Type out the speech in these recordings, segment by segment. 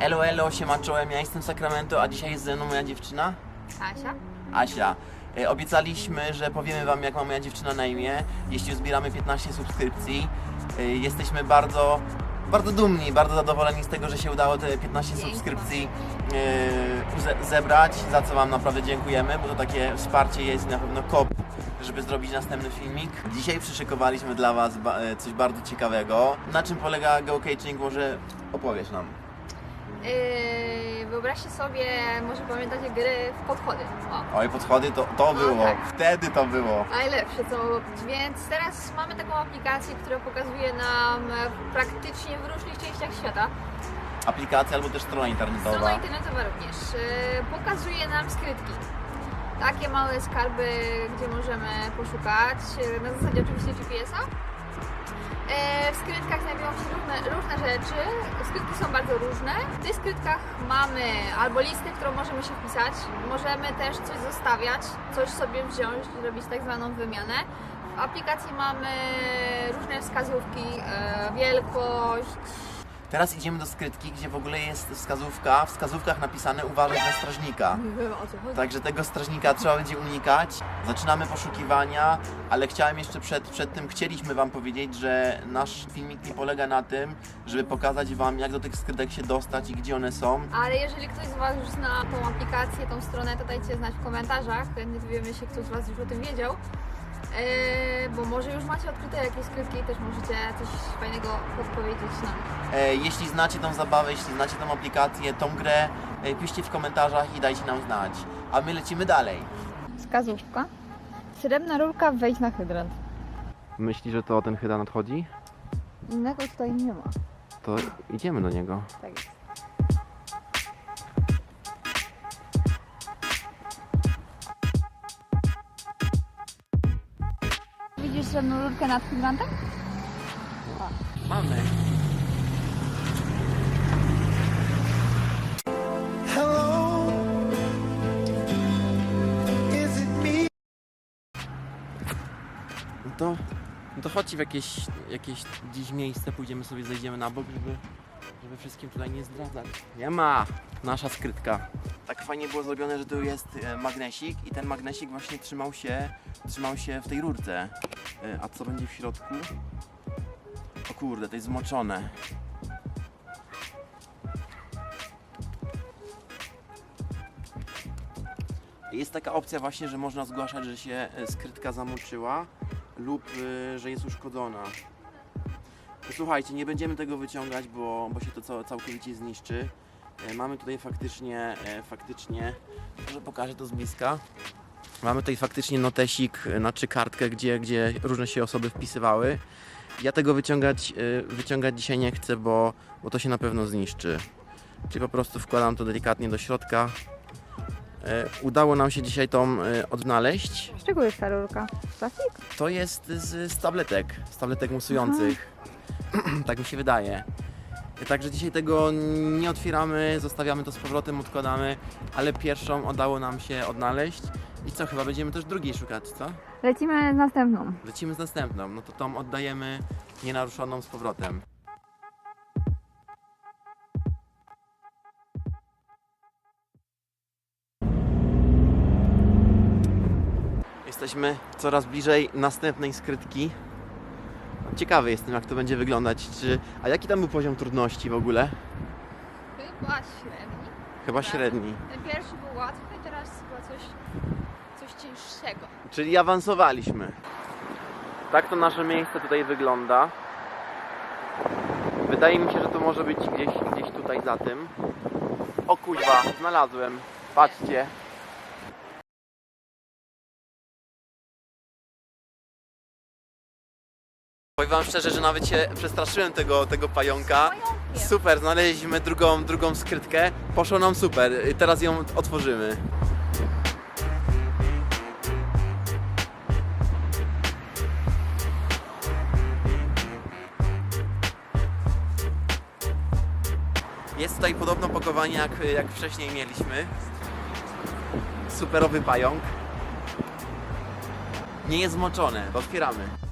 Elo, elo, siema czołem, ja jestem z Sacramento, a dzisiaj jest ze mną moja dziewczyna Asia? Asia. E, Obiecaliśmy, że powiemy Wam, jak ma moja dziewczyna na imię, jeśli uzbieramy 15 subskrypcji. E, Jesteśmy bardzo, bardzo dumni, bardzo zadowoleni z tego, że się udało te 15 Dzięki. subskrypcji e, ze- zebrać, za co Wam naprawdę dziękujemy, bo to takie wsparcie jest na pewno kop, żeby zrobić następny filmik. Dzisiaj przyszykowaliśmy dla Was ba- e, coś bardzo ciekawego. Na czym polega geocaching, może opowiesz nam. Yy, wyobraźcie sobie, może pamiętacie gry w podchody. O, Oj, podchody, to, to było, tak. wtedy to było. najlepsze co mogło być. Więc teraz mamy taką aplikację, która pokazuje nam praktycznie w różnych częściach świata. Aplikacja albo też strona internetowa. Strona internetowa również. Yy, pokazuje nam skrytki. Takie małe skarby, gdzie możemy poszukać. yy, Na zasadzie oczywiście GPS-a. E, W skrytkach różne, różne rzeczy. Skrytki są bardzo różne. W tych skrytkach mamy albo listę, którą możemy się wpisać. Możemy też coś zostawiać, coś sobie wziąć, zrobić tak zwaną wymianę. W aplikacji mamy różne wskazówki, e, wielkość. Teraz idziemy do skrytki, gdzie w ogóle jest wskazówka, w wskazówkach napisane uważaj na strażnika. Nie wiem o co chodzi. Także tego strażnika trzeba będzie unikać. Zaczynamy poszukiwania, ale chciałem jeszcze przed, przed tym, chcieliśmy Wam powiedzieć, że nasz filmik nie polega na tym, żeby pokazać Wam, jak do tych skrytek się dostać i gdzie one są. Ale jeżeli ktoś z Was już zna tą aplikację, tą stronę, to dajcie znać w komentarzach. Nie dowiemy się, kto z Was już o tym wiedział. Eee, bo może już macie odkryte jakieś skrytki i też możecie coś fajnego podpowiedzieć nam. E, jeśli znacie tą zabawę, jeśli znacie tą aplikację, tą grę, e, piszcie w komentarzach i dajcie nam znać. A my lecimy dalej. Wskazówka. Srebrna rurka, wejdź na hydrant. Myśli, że to ten chyba nadchodzi? Innego tutaj nie ma. To idziemy do niego. Tak jest. Srebrną rurkę nad hydrantem? Mamy. No to, no to chodźcie w jakieś, jakieś gdzieś miejsce, pójdziemy sobie, zejdziemy na bok, żeby, żeby wszystkim tutaj nie zdradzać. Nie ma! Nasza skrytka. Tak fajnie było zrobione, że tu jest e, magnesik i ten magnesik właśnie trzymał się, trzymał się w tej rurce. E, A co będzie w środku? O kurde, to jest zmoczone. Jest taka opcja właśnie, że można zgłaszać, że się e, skrytka zamoczyła lub że jest uszkodzona. Słuchajcie, nie będziemy tego wyciągać, bo, bo się to cał, całkowicie zniszczy. E, Mamy tutaj faktycznie, e, faktycznie, może pokażę to z bliska. Mamy tutaj faktycznie notesik, znaczy kartkę, gdzie, gdzie różne się osoby wpisywały. Ja tego wyciągać, e, wyciągać dzisiaj nie chcę, bo, bo to się na pewno zniszczy. Czyli po prostu wkładam to delikatnie do środka. Udało nam się dzisiaj tą odnaleźć. Z czego jest ta rurka? Plastik? To jest z, z tabletek, z tabletek musujących. tak mi się wydaje. Także dzisiaj tego nie otwieramy, zostawiamy to z powrotem, odkładamy, ale pierwszą udało nam się odnaleźć. I co, chyba będziemy też drugiej szukać, co? Lecimy z następną. Lecimy z następną, no to tą oddajemy nienaruszoną z powrotem. Jesteśmy coraz bliżej następnej skrytki. Ciekawy jestem, jak to będzie wyglądać. Czy... A jaki tam był poziom trudności w ogóle? Chyba średni. Chyba Tak. średni. Ten pierwszy był łatwy, teraz chyba coś, coś cięższego. Czyli awansowaliśmy. Tak to nasze miejsce tutaj wygląda. Wydaje mi się, że to może być gdzieś, gdzieś tutaj za tym. O kuźwa, znalazłem. Patrzcie. Powiem wam szczerze, że nawet się przestraszyłem tego, tego pająka. Super, znaleźliśmy drugą, drugą skrytkę. Poszło nam super. Teraz ją otworzymy. Jest tutaj podobno pakowanie jak, jak wcześniej mieliśmy. Superowy pająk. Nie jest zmoczone, otwieramy.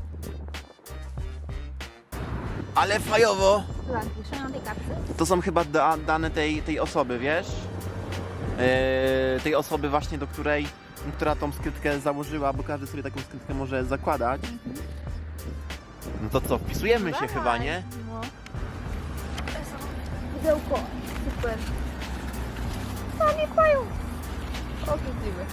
Ale fajowo! To są chyba da, dane tej, tej osoby, wiesz? Yy, tej osoby właśnie, do której, która tą skrytkę założyła, bo każdy sobie taką skrytkę może zakładać. No to co, wpisujemy się Dawaj. chyba, nie? No. Pudełko. Super. A, nie kłają. Obrzydliwy.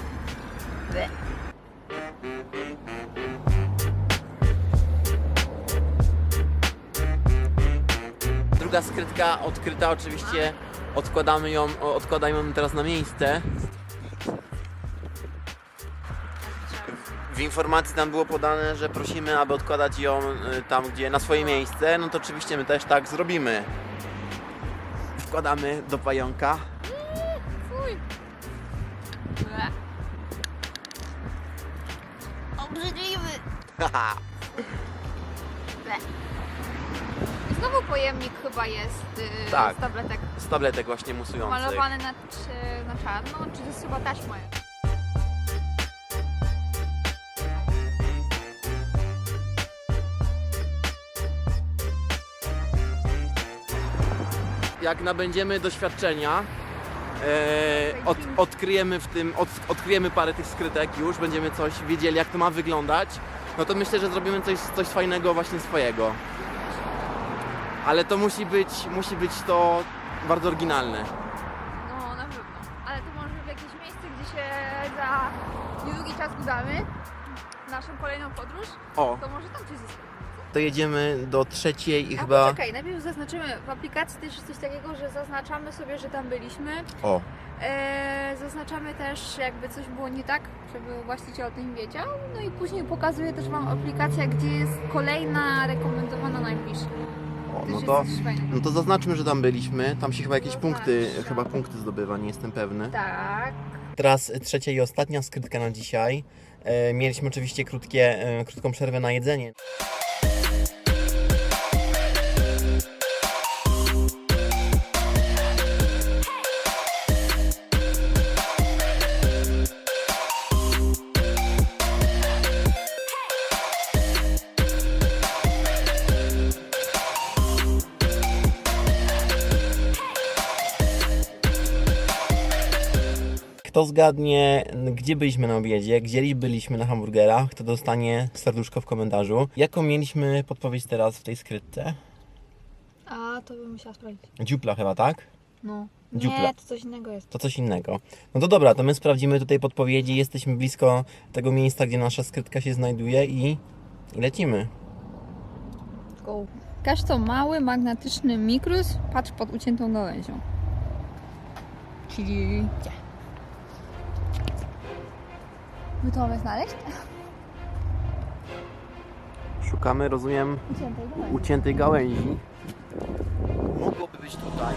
Druga skrytka odkryta oczywiście, odkładamy ją, odkładamy ją teraz na miejsce. W informacji tam było podane, że prosimy, aby odkładać ją y, tam, gdzie na swoje miejsce. No to oczywiście my też tak zrobimy. Wkładamy do pająka. Obrzydliwy. Haha. Pojemnik chyba jest yy, Tak. z tabletek. Z tabletek właśnie musujących. Malowany na, czy, na czarno, czy to jest chyba taśma? jak nabędziemy doświadczenia, e, od, odkryjemy w tym, od, odkryjemy parę tych skrytek już, będziemy coś wiedzieli jak to ma wyglądać, no to myślę, że zrobimy coś, coś fajnego właśnie swojego. Ale to musi być, musi być to bardzo oryginalne. No, na pewno. Ale to może w jakieś miejsce, gdzie się za niedługi czas udamy, w naszą kolejną podróż, O, to może tam coś zyskamy. to jedziemy do trzeciej i A chyba... poczekaj, najpierw zaznaczymy, w aplikacji też jest coś takiego, że zaznaczamy sobie, że tam byliśmy. O, Eee, zaznaczamy też, jakby coś było nie tak, żeby właściciel o tym wiedział. No i później pokazuje też Wam aplikacja, gdzie jest kolejna rekomendowana najbliższa. O no to... No to zaznaczmy, że tam byliśmy. Tam się chyba jakieś punkty, Zaznaczam. chyba punkty zdobywa, nie jestem pewny. Tak. Teraz trzecia i ostatnia skrytka na dzisiaj. E, mieliśmy oczywiście krótkie, e, krótką przerwę na jedzenie. Kto zgadnie, gdzie byliśmy na obiedzie, gdzie byliśmy na hamburgerach, to dostanie serduszko w komentarzu. Jaką mieliśmy podpowiedź teraz w tej skrytce? A, to bym musiała sprawdzić. Dziupla chyba, tak? No. Dziupla. Nie, to coś innego jest. To coś innego. No to dobra, to my sprawdzimy tutaj podpowiedzi. Jesteśmy blisko tego miejsca, gdzie nasza skrytka się znajduje i, i lecimy. Go. Każ to mały, magnetyczny mikrus, patrz pod uciętą gałęzią. Czyli gdzie? My to mamy znaleźć? Szukamy, rozumiem, Uciętej gałęzi. uciętej gałęzi. Mogłoby być tutaj,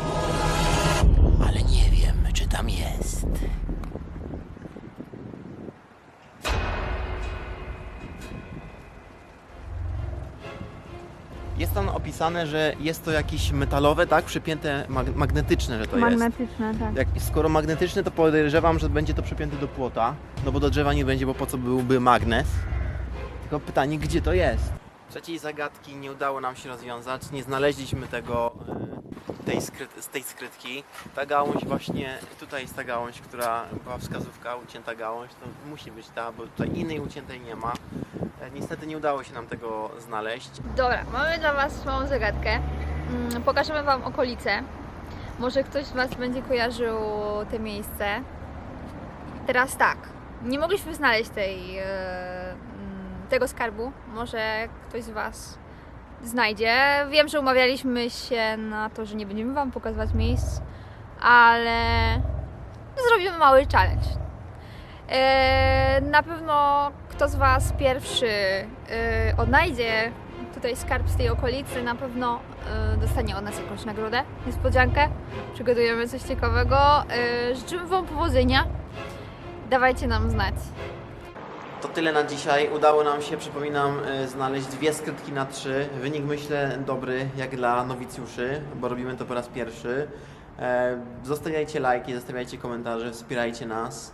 Opisane, że jest to jakieś metalowe, tak? Przypięte mag- magnetyczne, że to jest. Magnetyczne, tak. Jak, skoro magnetyczne, to podejrzewam, że będzie to przypięte do płota. No bo do drzewa nie będzie, bo po co byłby magnes? Tylko pytanie, gdzie to jest? Trzeciej zagadki nie udało nam się rozwiązać. Nie znaleźliśmy tego, y, tej, skryt, z tej skrytki. Ta gałąź właśnie, tutaj jest ta gałąź, która była wskazówka, ucięta gałąź. To musi być ta, bo tutaj innej uciętej nie ma. E, Niestety nie udało się nam tego znaleźć. Dobra, mamy dla Was małą zagadkę. Mm, Pokażemy Wam okolice. Może ktoś z Was będzie kojarzył te miejsce. Teraz tak, nie mogliśmy znaleźć tej, e, mm, tego skarbu. Może ktoś z Was znajdzie. Wiem, że umawialiśmy się na to, że nie będziemy Wam pokazywać miejsc, ale zrobimy mały challenge. E, Na pewno kto z Was pierwszy e, odnajdzie tutaj skarb z tej okolicy, na pewno e, dostanie od nas jakąś nagrodę, niespodziankę. Przygotujemy coś ciekawego. E, Życzymy Wam powodzenia. Dawajcie nam znać. To tyle na dzisiaj. Udało nam się, przypominam, y, znaleźć dwie skrytki na trzy. Wynik myślę dobry, jak dla nowicjuszy, bo robimy to po raz pierwszy. E, Zostawiajcie lajki, zostawiajcie komentarze, wspierajcie nas.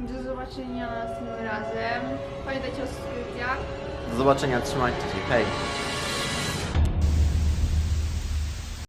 Do zobaczenia następnym razem. Pamiętajcie o subskrypcjach. Do zobaczenia, trzymajcie się, hej!